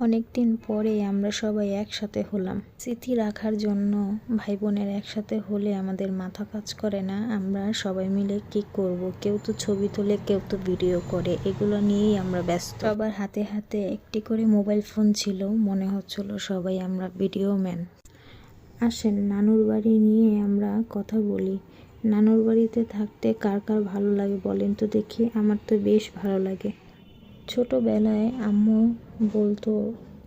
অনেক দিন পরে আমরা সবাই একসাথে হলাম। স্মৃতি রাখার জন্য ভাই বোনের একসাথে হলে আমাদের মাথা কাজ করে না। আমরা সবাই মিলে কি করব? কেউ তো ছবি তোলে, কেউ তো ভিডিও করে। এগুলো নিয়েই আমরা ব্যস্ত। সবার হাতে হাতে একটি করে মোবাইল ফোন ছিল। মনে হচ্ছিল সবাই আমরা ভিডিও ম্যান। আসেন, নানুর বাড়ি নিয়ে আমরা কথা বলি। নানুর বাড়িতে থাকতে কার কার ভালো লাগে বলেন তো দেখি? আমার তো বেশ ভালো লাগে। ছোটোবেলায় আম্মু বলতো,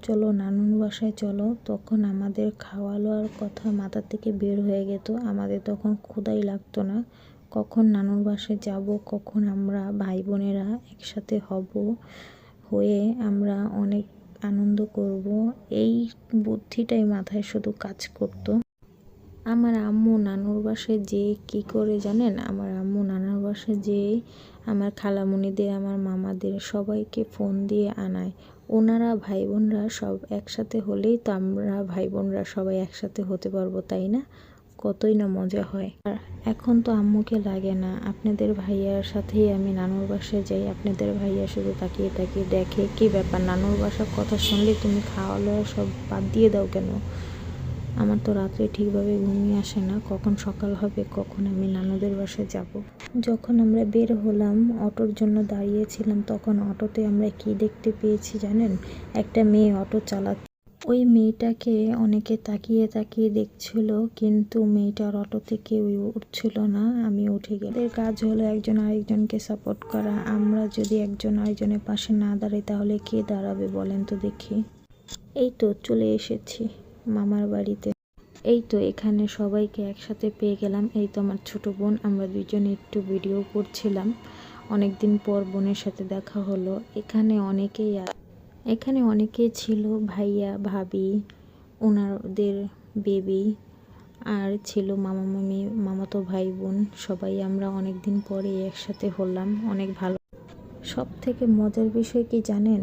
চলো নানুর বাসায় চলো। তখন আমাদের খাওয়া দাওয়ার কথা মাথা থেকে বের হয়ে যেত আমাদের তখন ক্ষুদাই লাগতো না। কখন নানুর বাসায় যাব, কখন আমরা ভাই বোনেরা একসাথে হব, হয়ে আমরা অনেক আনন্দ করব, এই বুদ্ধিটাই মাথায় শুধু কাজ করতো। আমার আম্মু নানুর বাসায় যে কি করে জানেন? আমার আম্মু নানার বাসায় যে আমার খালামণিদের আমার মামাদের সবাইকে ফোন দিয়ে আনায়। ওনারা ভাই বোনরা সব একসাথে হলেই তো আমরা ভাই বোনরা সবাই একসাথে হতে পারব, তাই না? কতই না মজা হয়। আর এখন তো আম্মুকে লাগে না। আপনাদের ভাইয়ার সাথেই আমি নানুর বাসায় যাই। আপনাদের ভাইয়া শুধু তাকিয়ে তাকিয়ে দেখে, কি ব্যাপার? নানুর বাসার কথা শুনলে তুমি খাওয়া দাওয়া সব বাদ দিয়ে দাও কেন? আমার তো রাত্রে ঠিকভাবে ঘুমিয়ে আসে না, কখন সকাল হবে, কখন আমি নানুদের বাসায় যাব। যখন আমরা বের হলাম, অটোর জন্য দাঁড়িয়েছিলাম, তখন অটোতে আমরা কি দেখতে পেয়েছি জানেন? একটা মেয়ে অটো চালা ওই মেয়েটাকে অনেকে তাকিয়ে তাকিয়ে দেখছিল, কিন্তু মেয়েটার অটোতে কেউ উঠছিল না, আমি উঠে গেলে এদের কাজ হলো একজন আরেকজনকে সাপোর্ট করা। আমরা যদি একজন আরেকজনের পাশে না দাঁড়াই, তাহলে কে দাঁড়াবে বলেন তো দেখি। এই তো চলে এসেছি। মামার বাড়িতে। এই তো এখানে সবাইকে একসাথে পেয়ে গেলাম। এই তো আমার ছোট বোন, আমরা দুজনে একটু ভিডিও করছিলাম। অনেক দিন পর বোনের সাথে দেখা হলো। এখানে অনেকেই এখানে অনেকেই ছিল, ভাইয়া, ভাবি ওনাদের বেবি আর ছিল মামা মামি, মামাতো ভাই বোন। সবাই আমরা অনেক দিন পরে একসাথে হলাম। অনেক ভালো। সব থেকে মজার বিষয় কি জানেন?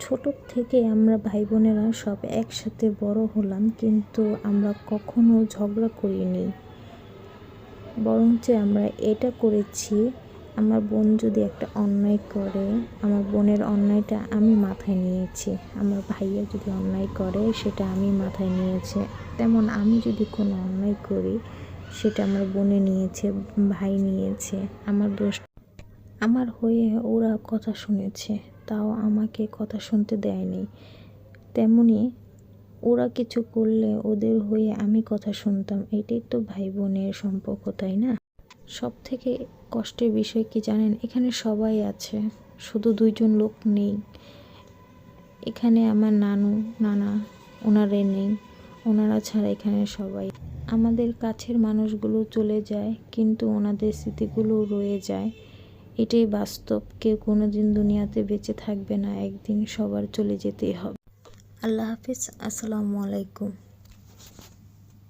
ছোট থেকে আমরা ভাই বোনেরা সব একসাথে বড় হলাম, কিন্তু আমরা কখনো ঝগড়া করিনি। বরঞ্চ আমরা এটা করেছি, আমার বোন যদি একটা অন্যায় করে, আমার বোনের অন্যায়টা আমি মাথায় নিয়েছি, আমার ভাইয়া যদি অন্যায় করে, সেটা আমি মাথায় নিয়েছি। তেমন আমি যদি কোনো অন্যায় করি, সেটা আমার বোনে নিয়েছে, ভাই নিয়েছে, আমার দোষ আমার হয়ে ওরা কথা শুনেছে, তাও আমাকে কথা শুনতে দেয়নি। তেমনি ওরা কিছু করলে ওদের হয়ে আমি কথা শুনতাম, এটাই তো ভাই বোনের সম্পর্ক, তাই না? সব থেকে কষ্টের বিষয় কি জানেন? এখানে সবাই আছে, শুধু দুইজন লোক নেই। এখানে আমার নানু, নানা ওনারে নেই। ওনারা ছাড়া এখানে সবাই। আমাদের কাছের মানুষগুলো চলে যায়, কিন্তু ওনাদের স্মৃতিগুলো রয়ে যায়। এটাই বাস্তব। কেউ কোনো দিন দুনিয়াতে বেঁচে থাকবে না, একদিন সবার চলে যেতেই হবে। আল্লাহ হাফিজ, আসসালামু আলাইকুম।